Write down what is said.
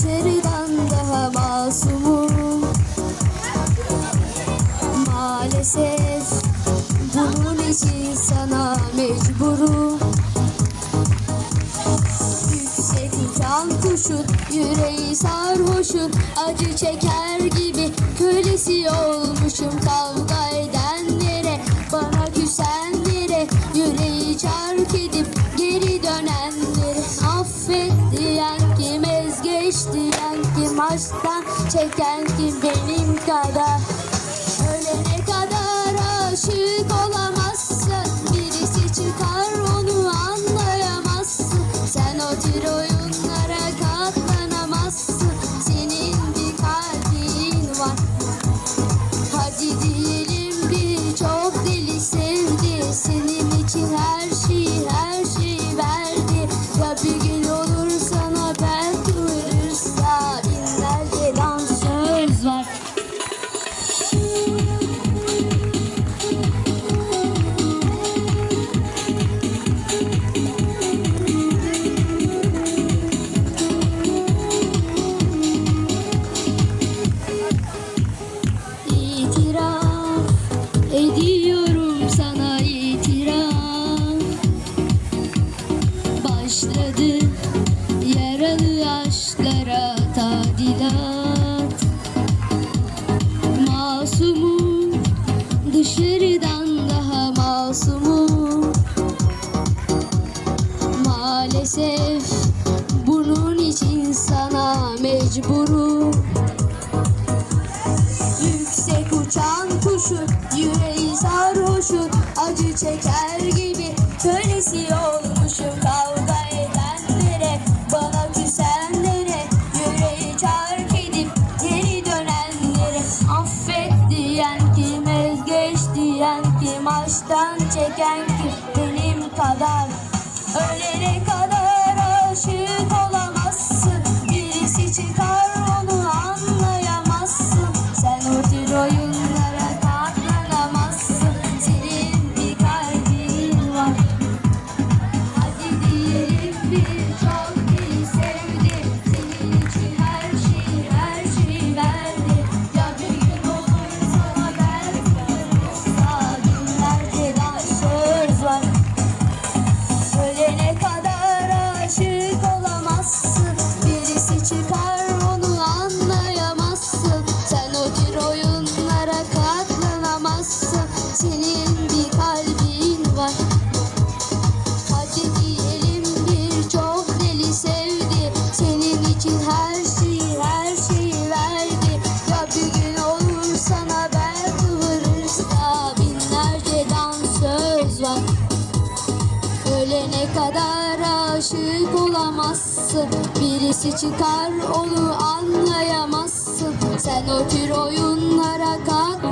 Düşlerden daha masumum. Maalesef bunun için sana mecburum. Yüksek uçan kuşun yüreği sarhoşun Acı çeker gibi kölesi olmuşum kavga eder baştan çeken kim benim başladı. Yaralı aşklara tadilat. Masumum dışarıdan daha masumum Maalesef bunun için sana mecburum. baştan çeken kim benim kadar. kadar aşık olamazsın. Birisi çıkar onu anlayamazsın. Sen o tür oyunlara kat